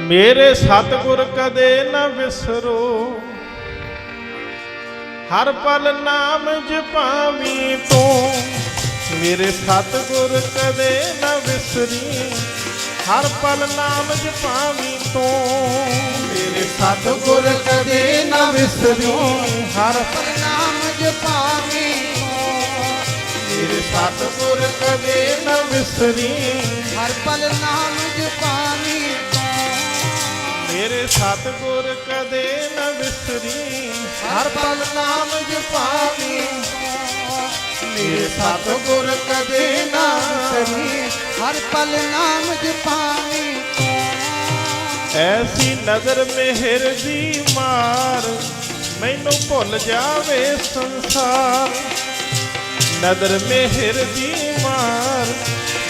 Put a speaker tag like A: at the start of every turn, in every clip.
A: ਮੇਰੇ ਸਤਿਗੁਰ ਕਦੇ ਨਾ ਵਿਸਰੋ। ਹਰ ਪਲ ਨਾਮ ਜਪਾਵੀ ਤੂੰ। ਮੇਰੇ ਸਤਿਗੁਰ ਕਦੇ ਨਾ ਵਿਸਰੀ। ਹਰ ਪਲ ਨਾਮ ਜਪਾਵੀ ਤੂੰ। ਮੇਰੇ
B: ਸਤਿਗੁਰ ਕਦੇ ਨਾ ਵਿਸਰੀ।
A: ਹਰ
B: ਨਾਮ ਜਪਾਵੀ
A: ਮੇਰੇ ਸਤਿਗੁਰ ਕਦੇ ਨਾ ਵਿਸਰੀ।
B: ਹਰ ਪਲ ਨਾਮ ਜਪਾਵੀ
A: ਮੇਰੇ ਸਤਿਗੁਰ ਕਦੇ ਨਾ ਵਿਸਰੀ।
B: ਹਰ ਪਲ ਨਾਮ ਜਪਾਵੀ। ਮੇਰੇ ਸਤਿਗੁਰ ਕਦੇ ਨਾ ਵਿਸਰੀ। ਹਰ ਪਲ ਨਾਮ ਜਪਾਵੀ।
A: ਐਸੀ ਨਜ਼ਰ ਮਿਹਰ ਦੀ ਮਾਰ ਮੈਨੂੰ ਭੁੱਲ ਜਾਵੇ ਸੰਸਾਰ। ਨਜ਼ਰ ਮਿਹਰ ਦੀ ਮਾਰ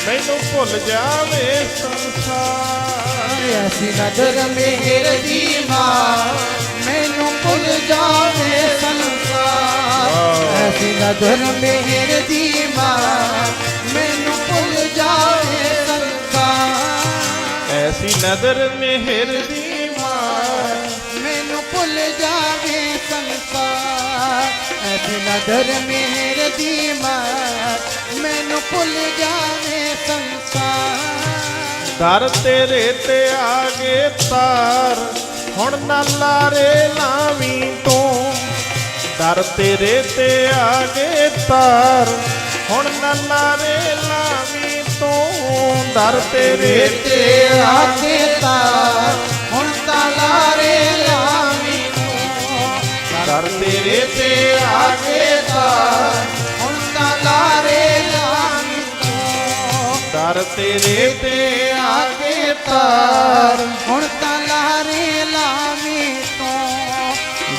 A: ਮੈਨੂੰ ਭੁੱਲ ਜਾਵੇ ਸੰਸਾਰ।
B: ਐਸੀ ਨਜ਼ਰ ਮਿਹਰ ਦੀ ਮਾਂ ਮੈਨੂੰ ਭੁੱਲ ਜਾਵੇ ਸੰਸਾਰ। ਐਸੀ ਨਜ਼ਰ ਮਿਹਰ ਦੀ ਮਾਂ ਮੈਨੂੰ ਭੁੱਲ ਜਾਵੇ ਸੰਸਾਰ।
A: ਐਸੀ ਨਜ਼ਰ ਮਿਹਰ ਦੀ ਮਾਰ।
B: ਮੈਨੂੰ ਭੁੱਲ ਜਾਵੇ ਸੰਸਾਰ। ਐਸੀ ਨਜ਼ਰ ਮਿਹਰ ਦੀ ਮਾਂ ਮੈਨੂੰ ਭੁੱਲ ਸੰਸਾਰ
A: ਦਰ ਤੇਰੇ ਤੇ ਆ ਗਏ ਤਾਰ, ਹੁਣ ਨਾ ਲਾਰੇ ਲਾਵੀਂ ਤੂੰ। ਦਰ ਤੇਰੇ ਤੇ ਆ ਗਏ ਤਾਰ, ਹੁਣ ਨਾ ਲਾਰੇ ਲਾਵੀਂ ਤੂੰ। ਦਰ ਤੇਰੇ
B: ਤੇ ਆ ਕੇ ਤਾਰ, ਹੁਣ ਤਾਂ ਲਾਰੇ ਲਾਵੀਂ
A: ਦਰ ਤੇਰੇ ਤੇ ਆ ਗਏ ਤਾਰ,
B: ਹੁਣ ਤਾਂ ਲਾਰੇ ਲਾਵੀਂ
A: ਦਰ ਤੇਰੇ ਤੇ ਆ ਗਏ
B: ਤਾਰ। ਹੁਣ ਤਾਂ ਲਾਰੇ ਲਾਵੀਂ ਤੋਂ।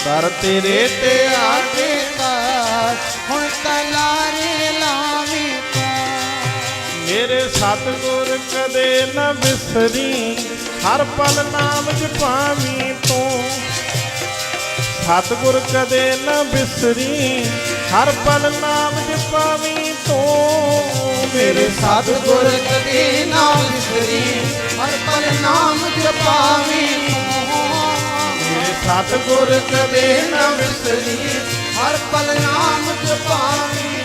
A: ਦਰ ਤੇਰੇ ਤੇ ਆ ਗਏ
B: ਤਾਰ। ਹੁਣ ਤਾਂ ਲਾਰੇ ਲਾਵੀਂ ਤੋਂ।
A: ਮੇਰੇ ਸਤਿਗੁਰ ਕਦੇ ਨਾ ਵਿਸਰੀ ਹਰ ਪਲ ਨਾਮ ਜਪਾਵੀਂ ਤੂੰ। ਸਤਿਗੁਰ ਕਦੇ ਨਾ ਵਿਸਰੀ ਹਰ ਪਲ ਨਾਮ ਜਪਾਵੀਂ ਤੂੰ।
B: ਮੇਰੇ ਸਤਿਗੁਰ ਕਦੇ ਨਾ ਵਿਸਰੀ ਹਰ ਪਲ ਨਾਮ ਜਪਾਵੀਂ
A: ਮੇਰੇ ਸਤਿਗੁਰ ਕਦੇ ਨਾ ਵਿਸਰੀ,
B: ਹਰ ਪਲ ਨਾਮ ਜਪਾਵੀਂ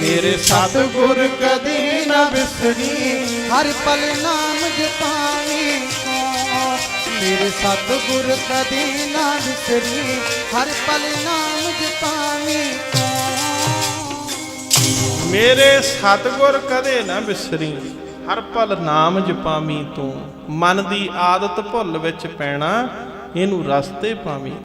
A: ਮੇਰੇ ਸਤਿਗੁਰ ਕਦੇ ਨਾ ਵਿਸਰੀ,
B: ਹਰ ਪਲ ਨਾਮ ਜਪਾਵੀਂ ਮੇਰੇ ਸਤਿਗੁਰ ਕਦੇ ਨਾ ਵਿਸਰੀ, ਹਰ ਪਲ ਨਾਮ ਜਪਾਵੀਂ
A: ਮੇਰੇ ਸਤਿਗੁਰ ਕਦੇ ਨਾ ਬਿਸਰੀ ਹਰ ਪਲ ਨਾਮ ਜਪਾਵੀਂ ਤੂੰ ਮਨ ਦੀ ਆਦਤ ਭੁੱਲ ਵਿੱਚ ਪੈਣਾ ਇਹਨੂੰ ਰਸਤੇ ਪਾਵੀਂ।